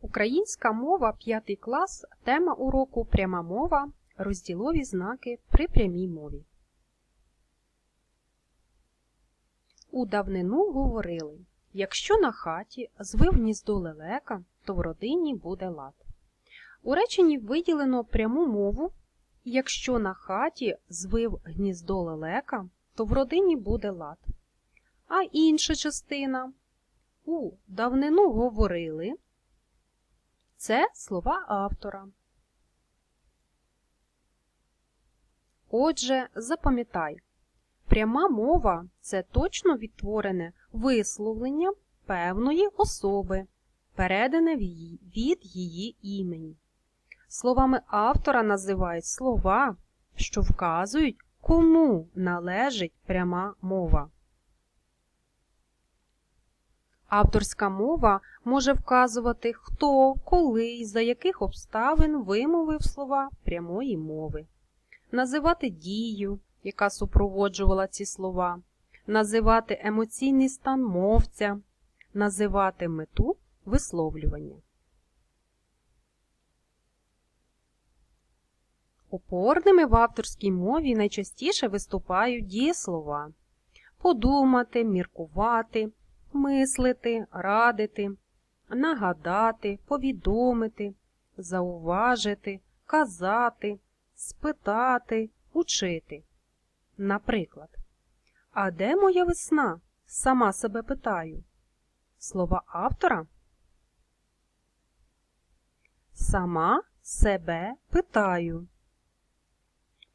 Українська мова 5 клас. Тема уроку Пряма мова. Розділові знаки при прямій мові. У давнину говорили Якщо на хаті звив гніздо лелека, то в родині буде лад. У реченні виділено пряму мову Якщо на хаті звив гніздо лелека, то в родині буде лад. А інша частина у давнину говорили це слова автора. Отже, запам'ятай, пряма мова це точно відтворене висловлення певної особи, передане від її імені. Словами автора називають слова, що вказують, кому належить пряма мова. Авторська мова може вказувати, хто, коли і за яких обставин вимовив слова прямої мови, називати дію, яка супроводжувала ці слова, називати емоційний стан мовця, називати мету висловлювання. Опорними в авторській мові найчастіше виступають дієслова. Подумати, міркувати мислити, радити, нагадати, повідомити, зауважити, казати, спитати, учити. Наприклад, а де моя весна? Сама себе питаю. Слова автора. Сама себе питаю.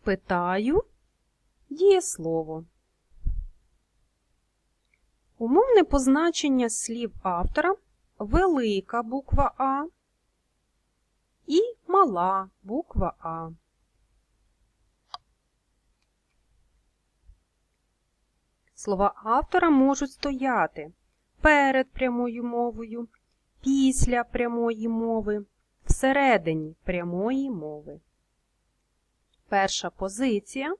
Питаю дієслово. Умовне позначення слів автора велика буква А і мала буква А. Слова автора можуть стояти перед прямою мовою, після прямої мови, всередині прямої мови. Перша позиція.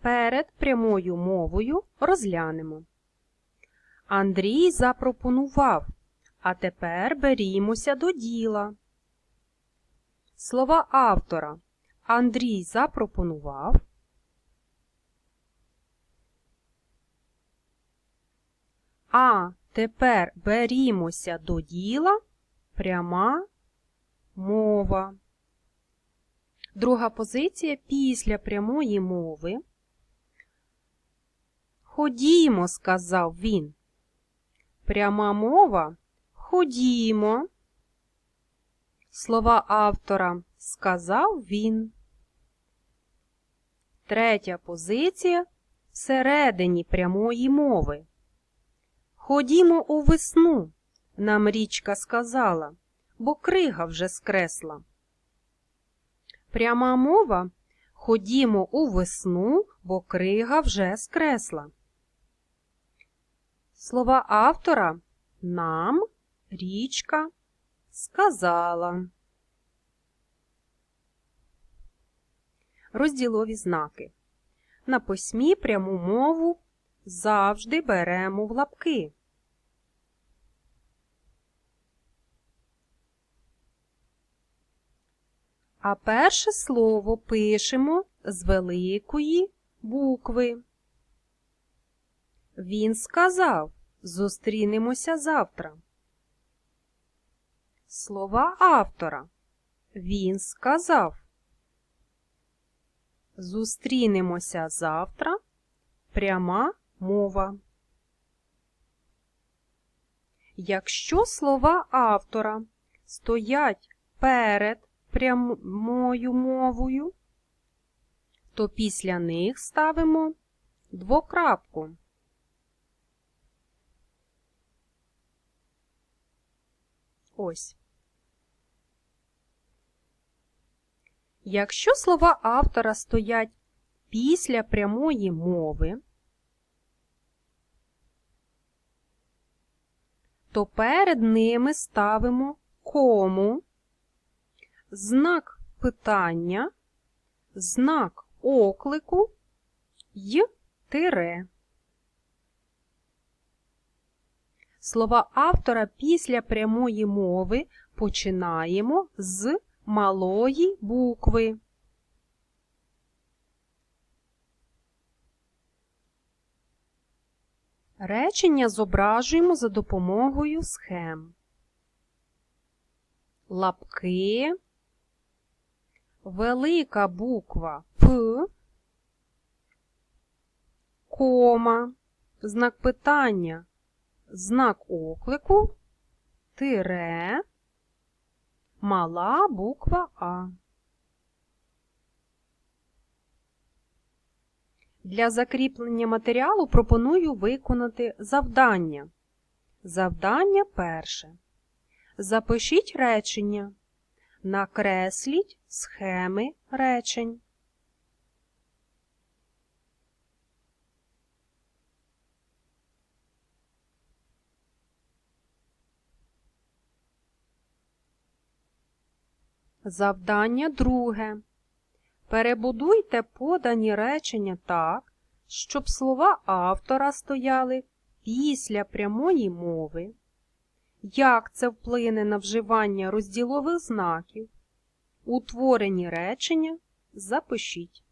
Перед прямою мовою розглянемо. Андрій запропонував, а тепер берімося до діла. Слова автора Андрій запропонував. А тепер берімося до діла пряма мова. Друга позиція після прямої мови. Ходімо, сказав він. Пряма мова ходімо. Слова автора сказав він. Третя позиція всередині прямої мови. Ходімо у весну, нам річка сказала, бо крига вже скресла. Пряма мова ходімо у весну, бо крига вже скресла. Слова автора нам річка сказала. Розділові знаки. На письмі пряму мову завжди беремо в лапки. А перше слово пишемо з великої букви. Він сказав Зустрінемося завтра. Слова автора. Він сказав. Зустрінемося завтра. Пряма мова. Якщо слова автора стоять перед прямою мовою, то після них ставимо двокрапку. Ось. Якщо слова автора стоять після прямої мови, то перед ними ставимо кому, знак питання, знак оклику й тире. Слова автора після прямої мови починаємо з малої букви. Речення зображуємо за допомогою схем. Лапки, велика буква П, кома, знак питання, знак оклику, тире, мала буква А. Для закріплення матеріалу пропоную виконати завдання. Завдання перше. Запишіть речення. Накресліть схеми речень. Завдання друге. Перебудуйте подані речення так, щоб слова автора стояли після прямої мови. Як це вплине на вживання розділових знаків? Утворені речення запишіть.